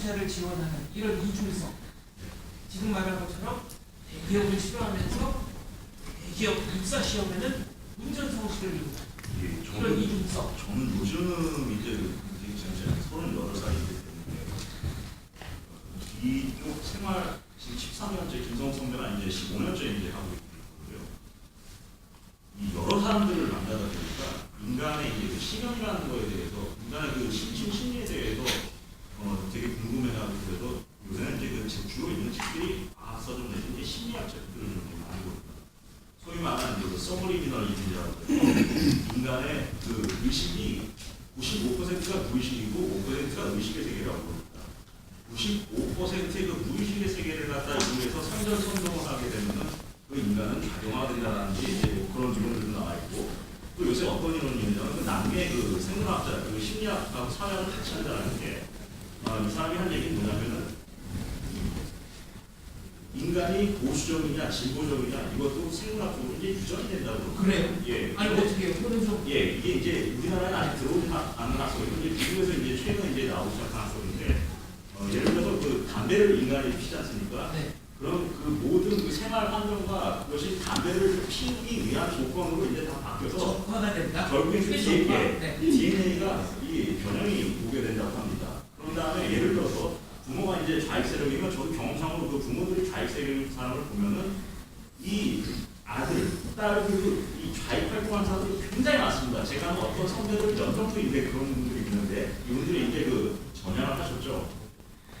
투자를 지원하는 이런 이중성 지금 말한 것처럼 대기업을 싫어하면서 대기업 입사 시험에는 운전 성실을 요구하는 예, 이런 저는 이중성 저는 요즘 이제 이제 지금 서른 여덟 살이기 때문에 이쪽 생활 지금 13년째 김성욱 선배가 이제 15년째 이제 하고 있고요. 이 여러 사람들을 만나다 보니까 인간의 이제 그 신념이라는 거에 대해서 인간의 그 심신 심리에 대해서 어 되게 궁금해하고 그래서 요새는 이제 그 제- 주로 있는 책들이 과학서적 내지 이제 심리학 책들을 좀 많이 보거든요. 소위 말하는 이제 그 서브리미널이라고 해서 인간의 그 의식이 95%가 무의식이고 5%가 의식의 세계라고 합니다. 95%의 그 무의식의 세계를 갖다 이용해서 상전선동을 하게 되면은 그 인간은 자동화된다라는 게 이제 뭐 그런 이론들도 나와 있고 또 요새 어떤 이론이 있냐면 그 남의 그 생물학자, 그 심리학하고 사회학을 같이 한다는 게 아, 이 사람이 한 얘기는 뭐냐면은 인간이 보수적이냐 진보적이냐 이것도 생물학적으로 이제 유전이 된다고 그래요? 예. 아니 어떻게 해요? 그건 좀 예, 이게 이제 우리나라에 아직 들어오지 하- 않은 학설이고 이제 미국에서 이제 최근 이제 나오기 시작한 학설인데 어, 예를 들어서 그 담배를 인간이 피지 않습니까? 네. 그럼 그 모든 그 생활 환경과 그것이 담배를 피우기 위한 조건으로 이제 다 바뀌어서 된다. 결국엔 그 최적화. DNA, 네. DNA가 이 변형이 오게 된다고 합니다. 그런 다음에 예를 들어서 부모가 이제 좌익 세력이면 저도 경험상으로 그 부모들이 좌익 세력인 사람을 보면은 이 아들, 딸, 그리고 이 좌익 활동하는 사람들이 굉장히 많습니다. 제가 어떤 선배들 연정부인데 그런 분들이 있는데 이분들이 이제 그 전향을 하셨죠.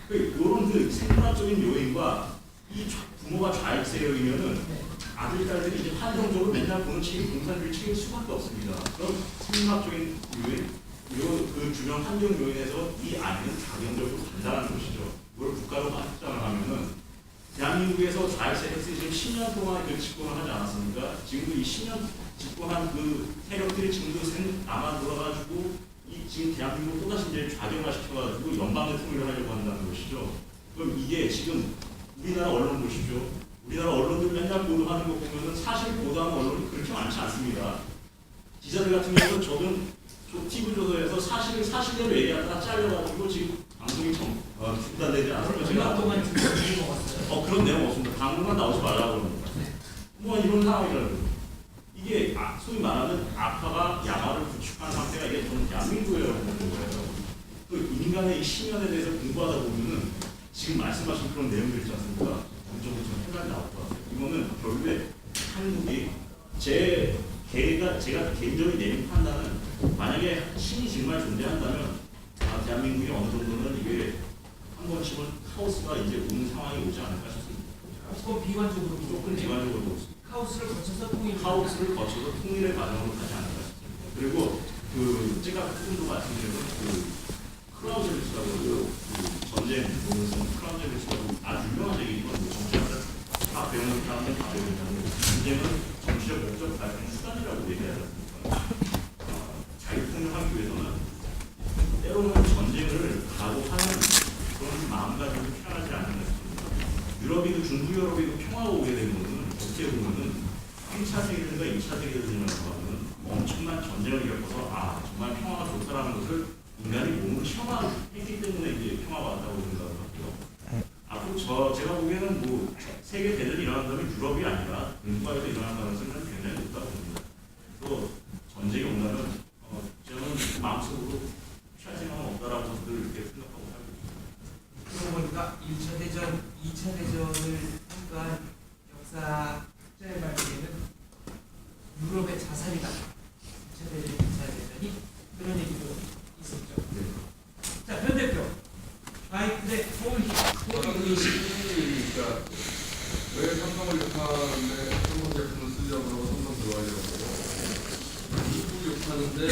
그 이런 그 생물학적인 요인과 이 좌- 부모가 좌익 세력이면은 네. 아들, 딸들이 이제 환경적으로 맨날 보는 책이 공산주의 책일 수밖에 없습니다. 그럼 생물학적인 요인, 요 그 주변 환경 요인에서 이 아이는 가경적으로 간다는 것이죠. 그걸 국가로 확장을 하면은 대한민국에서 좌익 세력들이 지금 10년 동안 그 집권을 하지 않았습니까? 지금도 이 10년 집권한 그 세력들이 지금도 생 남아 돌아가지고 이 지금 대한민국 또다시 이제 좌경화 시켜가지고 연방 대통령을 하려고 한다는 것이죠. 그럼 이게 지금 우리나라 언론 보십시오. 우리나라 언론들 맨날 보도하는 거 보면은 사실 보도하는 언론이 그렇게 많지 않습니다. 기자들 같은 경우는 저는 저 TV 조선에서 사실을 사실대로 얘기하다가 잘려가지고 지금 방송이 정, 어, 중단되지. 얼마 제가 동안. 어 그런 내용 없습니다. 방송만 나오지 말라고 그럽니다. 네. 뭐 이런 상황이라는 거죠. 이게 아, 소위 말하는 악화가 양화를 구축한 상태가 이게 좀 대한민국이라고 보는 거예요. 또 인간의 이 신연에 대해서 공부하다 보면은 지금 말씀하신 그런 내용들 있지 않습니까? 점점 좀 해답이 나올 것 같아요. 이거는 결국에 한국이 제 개가 제가 개인적인 내린 판단은 만약에 신이 정말 존재한다면 아, 대한민국이 어느 정도는 이게 한 번씩은 카오스가 이제 오는 상황이 오지 않을까 싶습니다. 그건 비관적으로 조금 비관적으로 보고 있습니다. 카오스를 거쳐서 통일. 카오스를 거쳐서 통일의 과정으로 가지 않을까 싶습니다. 그리고 그 제가 조금도 말씀드린 그 클라우제비스라고 그 전쟁 보면서 클라우제비스가 아주 유명한 정치학자 다 배우는 사람들 다 배우는데 전쟁은 정치적 목적 발생 수단이라고 얘기하지 않습니까? 어, 자유통일 하기 위해서는 때로는 전쟁을 각오하는 그런 마음가짐이 필요하지 않는 것 같습니다. 유럽이도 중부 유럽이도 평화가 오게 되는 것은 어떻게 보면은 1차 세계대전과 2차 세계대전이라고 하는 엄청난 전쟁을 겪어서 아 정말 평화가 좋다라는 것을 인간이 몸으로 체험했기 때문에 이제 평화가 왔다고 생각을 하고요. 앞으로 저 제가 보기에는 뭐 세계 대전이 일어난다면 유럽이 아니라 인도에서 일어날 가능성은 굉장히 높다고 봅니다. 또 전쟁이 온다면 어, 저는 마음속으로 피할 생각은 없다라고 늘 이렇게 생각하고 살고 있습니다. 그러고 보니까 1차 대전, 2차 대전을 통과한 역사 학자의 말에는 유럽의 자산이다. 2차 대전, 2차 대전이 그런 얘기도 있었죠. 자, 현 대표. 아이들의 서울 아까 그 시기니까 왜 삼성을 욕하는데 삼성 제품을 쓰려고 삼성 들어가려고 미국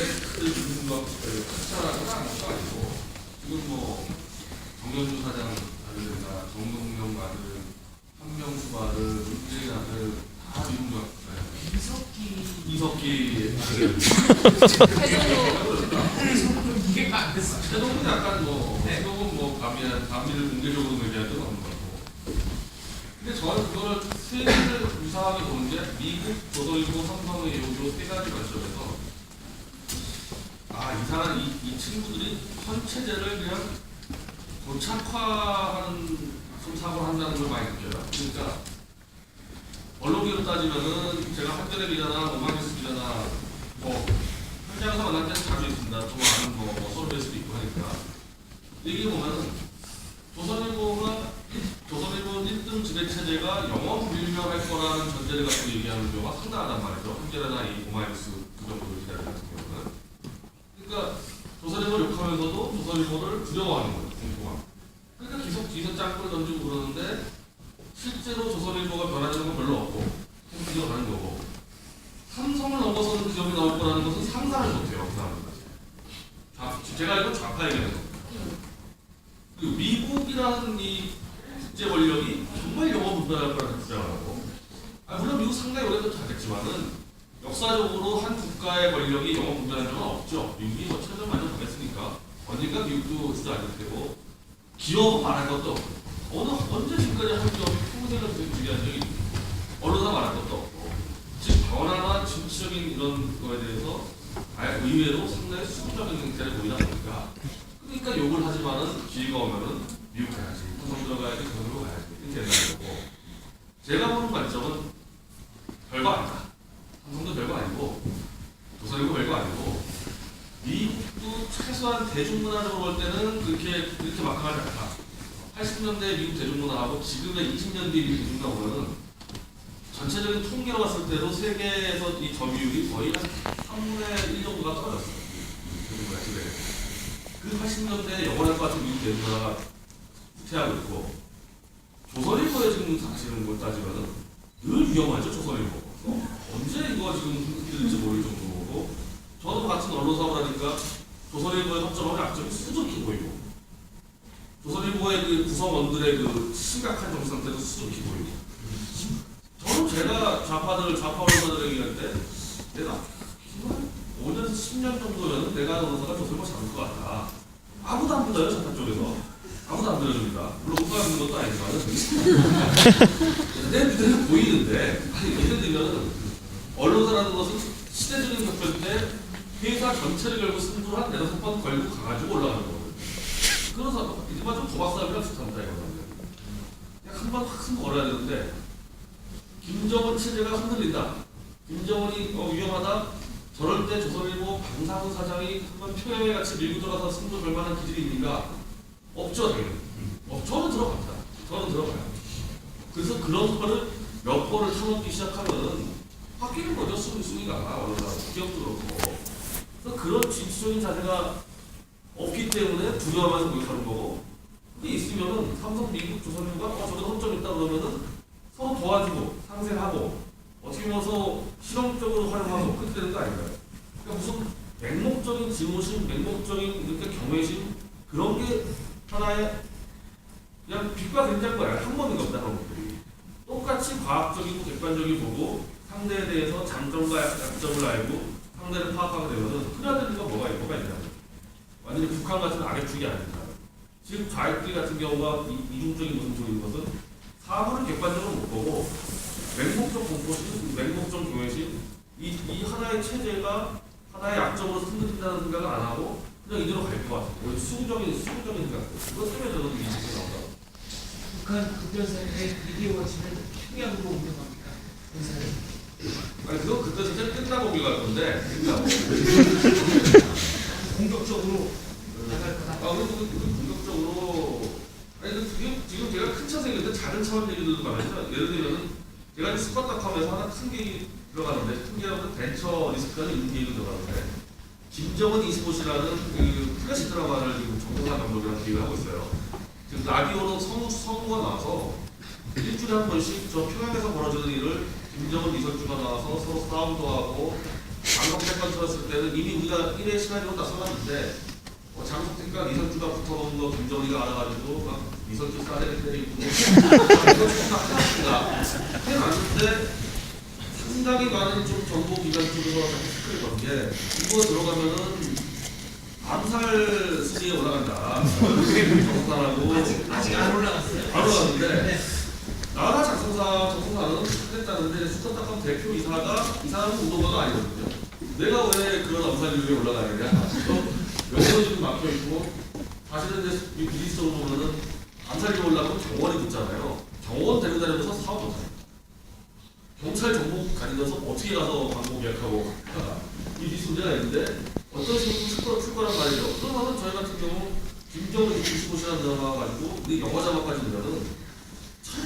욕하는데 그 중국 카차라고 하는 것도 아니고 지금 뭐 정현주 사장 아들이나 정동영 아들 한명수 아들 문재인 아들 다 미국 갔어요 이석기 이석기 이해가 안 됐어. 최동은 약간 뭐 네. 최동은 뭐 감이 감리를 공개적으로 적은 없는 거고 근데 저는 그거를 세 개를 유사하게 보는 게 미국, 조선일보, 삼성의 요세 가지 관점에서 아이 이, 이 친구들이 현 체제를 그냥 고착화하는 좀 사고를 한다는 걸 많이 느껴요. 그러니까 언론계로 따지면은 제가 한겨레 기자나 오마이뉴스 기자나 뭐 현장에서 만날 때는 자주 있습니다. 좀 아는 뭐, 뭐 서로 뵐 수도 있고 하니까 얘기해 보면은 조선일보가 조선일보 1등 지배 체제가 영원 불명할 거라는 전제를 갖고 얘기하는 경우가 상당하단 말이죠. 한겨레나 이 오마이뉴스 그 정도 경우는. 그러니까 조선일보를 두려워하는 거예요. 공통화. 그러니까 계속 뒤에서 짱구를 던지고 그러는데 실제로 조선일보가 변하는 건 별로 없고 계속 이어가는 거고 삼성을 넘어서는 그 기업이 나올 거라는 것은 상상을 못해요. 그 사람들까지. 좌- 제가 알고 좌파 얘기하는 겁니다. 그리고 미국이라는 이 국제 권력이 정말 영원 분별할 거라는 주장을 하고 아, 물론 미국 상당히 오래부터 잘됐지만은 역사적으로 한 국가의 권력이 영원 분별한 적은 없죠. 미국이 뭐 천년 만년 당했으니까 언젠가 미국도 주저 않을 테고 기업은 말할 것도 없고 어느 언제 지금까지 한 기업이 평생을 유지한 적이 언론사 말할 것도 없고 즉 변화나 정치적인 이런 거에 대해서 아예 의외로 상당히 수동적인 행태를 보이다 보니까 그러니까 욕을 하지만은 기회가 오면은 미국 가야지 삼성 들어가야지 그걸로 가야지 이렇게 된다는 거고 제가 보는 관점은 별거 아니다. 삼성도 별거 아니고 조선일보 별거 아니고 최소한 대중문화적으로 볼 때는 그렇게 그렇게 막강하지 않다 80년대 미국 대중문화하고 지금의 20년 뒤 미국 대중문화 보면은 전체적인 통계로 봤을 때도 세계에서 이 점유율이 거의 한 3분의 1 정도가 떨어졌어요. 그 80년대에 영원할 것 같은 미국 대중문화가 후퇴하고 있고 조선일보에 지금 사실은 뭘 따지면은 늘 위험하죠 조선일보. 어? 언제 이거 지금 흔들릴지 모를 정도고 저도 같은 언론사고 하니까 조선일보의 허점하고 약점이 수두룩해 보이고 조선일보의 그 구성원들의 그 심각한 정신 상태도 수두룩해 보이고. 저는 제가 좌파들 좌파 언론사들 얘기할 때 내가 5년에서 10년 정도면 내가 언론사가 조선일보 잡을 것 같다. 아무도 안 믿어요 좌파 쪽에서. 아무도 안 믿어줍니다. 물론 누가 믿는 것도 아니지만 내 눈에는 보이는데 아니 예를 들면 언론사라는 것은 시대적인 격변 때 회사 전체를 걸고 승부를 한 네다섯 번 걸고 가가지고 올라가는 거거든요. 그래서 이제만 좀 도박사업이랑 비슷합니다 이거는. 한번 확 승부 걸어야 되는데 김정은 체제가 흔들린다. 김정은이 어, 위험하다. 저럴 때 조선일보 방사훈 사장이 한번 표현에 같이 밀고 들어가서 승부 걸 만한 기질이 있는가? 없죠 당연히. 어, 저는 들어갑니다. 저는 들어가요. 그래서 그런 거를 몇 번을 타먹기 시작하면은 바뀌는 거죠 순위, 순위가 언론사 기업도 그렇고 그래서 그런 진취적인 자세가 없기 때문에 두려워하면서 공격하는 거고 그게 있으면은 삼성, 미국, 조선일보가 어 저도 허점 있다 그러면은 서로 도와주고 상생하고 어떻게 보면 서로 실용적으로 활용하고 그렇게 되는 거 아닌가요? 그러니까 무슨 맹목적인 증오심, 맹목적인 이렇게 경외심 그런 게 하나의 그냥 빛과 된장 거야 한 번인 겁니다 그런 것들이 똑같이 과학적이고 객관적이 보고 상대에 대해서 장점과 약점을 알고 상대를 파악하게 되면은 되는 거 뭐가 뭐가 있냐 완전히 북한 같은 악의축이 아닙니다. 지금 좌익들 같은 경우가 이- 이중적인 모습 보이는 것은 사물을 객관적으로 못 보고 맹목적 공포심, 맹목적 경외심 이, 이 하나의 체제가 하나의 약점으로 흔들린다는 생각을 안 하고 그냥 이대로 갈 것 같아요. 오히려 수구적인 수구적인 생각. 그것 때문에 저는 이 짓이 나온다 북한 급변사의 미디어 워치는 평양으로 운영합니다. 본사를. 아니 그거 그때 진짜 끝나고 우리 갈 건데 공격적으로. 아 그리고 그, 그 공격적으로. 아니 그 지금 지금 제가 큰 차생인데 작은 차원 얘기들도 많아요 예를 들면은 제가 이제 스쿼트컴에서 하나 큰 계획이 들어가는데 큰 계획은 벤처 리스크라는 이런 계획이 들어가는데 김정은 25시라는 그 플래시 드라마를 지금 정동환 감독이랑 기획을 하고 있어요. 지금 라디오로 성우 성우가 나와서 일주일에 한 번씩 저 평양에서 벌어지는 일을 김정은 이설주가 나와서 서로 싸움도 하고 장성택과 들었을 때는 이미 우리가 1회 시나리오 다 써놨는데 어, 장성택과 이설주가 붙어놓은 거 김정은이가 알아가지고 막 이설주 싸대기 때리고 이설주가 하나입니다 해놨는데 상당히 많은 좀 정보 기관 쪽에서 댓글 건게 이거 들어가면은 암살 순위에 올라간다 정산하고 아직 아직 안 올라갔어요. 안 올라갔는데 네. 나라 작성사 작성사는 했다는데 수컷딱감 대표 이사가 이 사람은 운동가가 아니거든요. 내가 왜 그런 암살률이 올라가느냐? 또 영어도 지금 막혀 있고 사실은 이제 이 미리스적으로 보면은 암살이 올라가면 경원이 붙잖아요. 경원 데리고 다니면서 사업 못해요. 경찰 정보 가지고서 어떻게 가서 광고 계약하고 이 리스트 문제가 있는데 어떤 식으로 출거 출거란 말이죠. 그러면은 저희 같은 경우 김정은 25시간 드라마 가지고 우리 영화 자막까지 넣으면은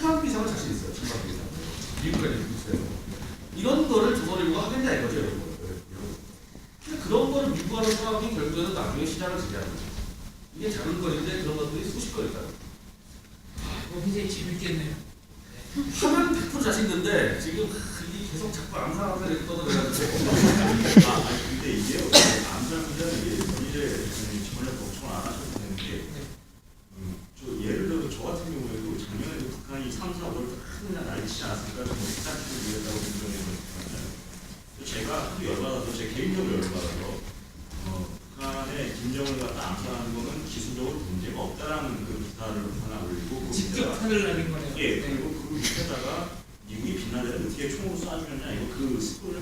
천만 비상을 자신 있어요. 천만 비상. 미국까지 미국에서 이런 거를 조선일보가 하겠냐 이거죠, 이런 거. 근데 그런 거를 미국하는 사람이 결국에는 나중에 시장을 지배하는 거죠. 이게 작은 거인데 그런 것들이 수십 거 있다. 뭐 굉장히 재밌겠네요. 하면 100% 자신 있는데 지금 하, 이게 계속 자꾸 암살하면서 이렇게 떠들어가지고 아, 아니 근데 이게요. 암살 문제는 이게 이제 전혀 걱정 안 하셔도 되는 게 음, 저 예를 들어 저 같은 경우에도 작년에도 북한이 3, 4월 큰일 날리지 않았을까 좀 스타트를 이랬다고 생각했거든요. 제가 하도 열받아서 제 개인적으로 열받아서 어, 북한의 김정을 갖다 암살하는 거는 기술적으로 문제가 없다라는 그 기사를 하나 올리고 그 직접 밑에다가 탄을 날린 거네요. 예, 네. 그리고 그 밑에다가 미국이 빛나는 어떻게 총으로 쏴주느냐 이거 그 스크롤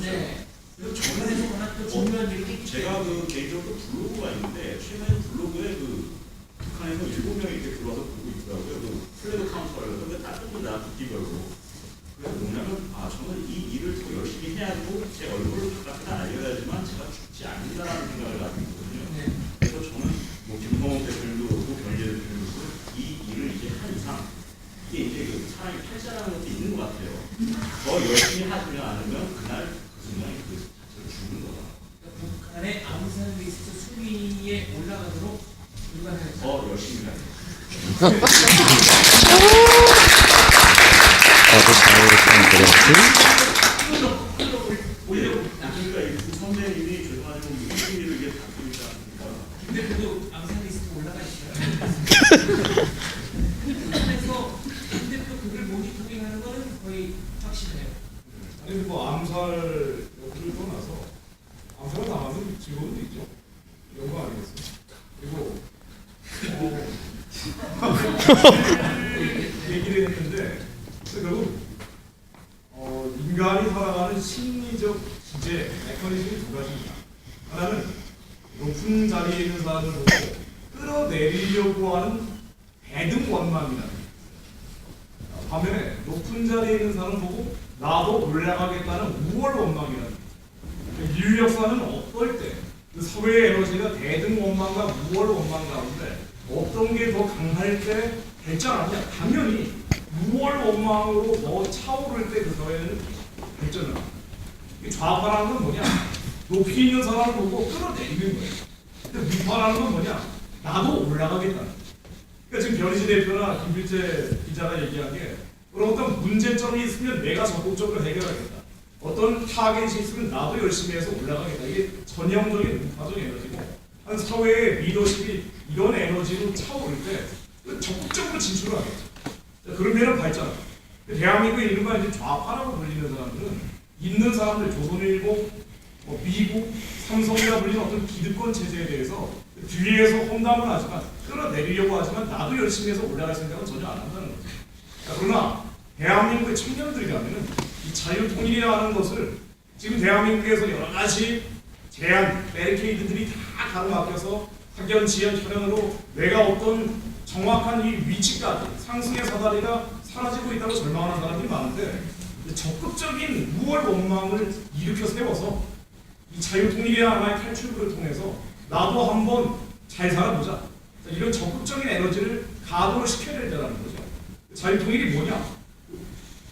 네. 이렇게 있기 제가. 그 개인적으로 블로그가 있는데 최근에 블로그에 그 북한에서 일곱 명이 이렇게 들어와서 보고 있더라고요. 그 플레드 카운터를 근데 다 조금 다 국기별로. 그래서 뭐냐면 아 저는 이 일을 더 열심히 해야 하고 제 얼굴을 바깥에 알려야지만 제가 죽지 않는다라는 생각을 가지고 있거든요. 네. 그래서 저는 뭐 김성호 대표님도 그렇고 변희재 대표님도 그렇고 이 일을 이제 한 이상 이게 이제 그 사람이 팔자라는 것도 있는 것 같아요. 더 열심히 하지 않으면 대표 그걸 모니터링하는 거는 거의 확실해요. 아니 뭐 암살 여부를 떠나서 암살을 당하면 즐거움도 있죠. 이런 거 아니겠어요? 그리고 어, 얘기를 했는데 결국 어, 인간이 살아가는 심리적 기제 메커니즘이 두 가지입니다. 하나는 높은 자리에 있는 사람을 보고 끌어내리려고 하는 대등 있어요. 반면에 높은 자리에 있는 사람을 보고 나도 올라가겠다는 우월 원망이라는. 인류 역사는 어떨 때 그 사회의 에너지가 대등 원망과 우월 원망 가운데 어떤 게 더 강할 때 발전하냐? 당연히 우월 원망으로 더 차오를 때그 사회는 발전을 합니다. 이 좌파라는 건 뭐냐? 높이 있는 사람을 보고 끌어내리는 거예요. 근데 위파라는 건 뭐냐? 나도 올라가겠다는 거예요. 그러니까 지금 변희재 대표나 김필재 기자가 얘기한 게 그런 어떤 문제점이 있으면 내가 적극적으로 해결하겠다. 어떤 타겟이 있으면 나도 열심히 해서 올라가겠다. 이게 전형적인 문파적 에너지고 한 사회의 리더십이 이런 에너지로 차오를 때 적극적으로 진출을 하겠죠. 자, 그러면은 발전. 대한민국의 이른바 이제 좌파라고 불리는 사람들은 있는 사람들 조선일보, 뭐 미국, 삼성이라 불리는 어떤 기득권 체제에 대해서 뒤에서 험담을 하지만 끌어내리려고 하지만 나도 열심히 해서 올라갈 생각은 전혀 안 한다는 거죠. 자, 그러나 대한민국의 청년들이라면은 이 자유통일이라는 것을 지금 대한민국에서 여러 가지 제한, 베리케이드들이 다 가로막혀서 학연, 지연, 혈연으로 내가 어떤 정확한 이 위치까지 상승의 사다리가 사라지고 있다고 절망하는 사람들이 많은데 적극적인 우월 원망을 일으켜 세워서 이 자유통일이라는 하나의 탈출구를 통해서 나도 한번 잘 살아보자. 자, 이런 적극적인 에너지를 가동을 시켜야 된다는 거죠. 자유통일이 뭐냐?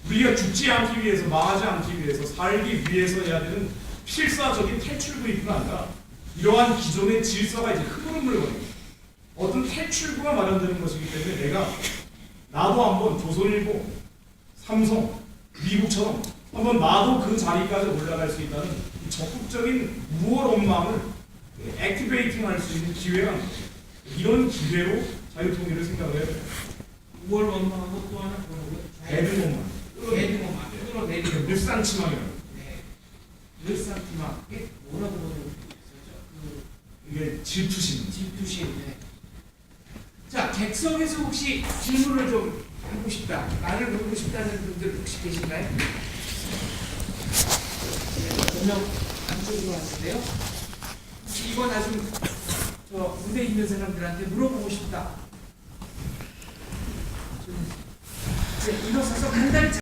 우리가 죽지 않기 위해서, 망하지 않기 위해서, 살기 위해서 해야 되는 필사적인 뿐 아니라 이러한 기존의 질서가 이제 흐름을 거는 거예요. 어떤 탈출구가 마련되는 것이기 때문에 내가 나도 한번 조선일보, 삼성, 미국처럼 한번 나도 그 자리까지 올라갈 수 있다는 이 적극적인 무얼 마음을 액티베이팅 할 수 있는 기회가. 이런 기회로 자유통일을 생각을 해야 돼요. 5월 원망하고 또 하나? 배드것만. 배드고만 끌어내리는 거. 늘상치마이라고. 네. 늘상티마 이게 뭐라고 번역했었죠? 그 이게 질투심. 질투심. 네. 자, 객석에서 혹시 질문을 좀 하고 싶다, 말을 걸고 싶다는 분들 혹시 계신가요? 네, 몇명 안쪽으로 왔는데요. 혹시 이거 나중 저 무대에 있는 사람들한테 물어보고 싶다. 좀, 네, 일어서서 간단히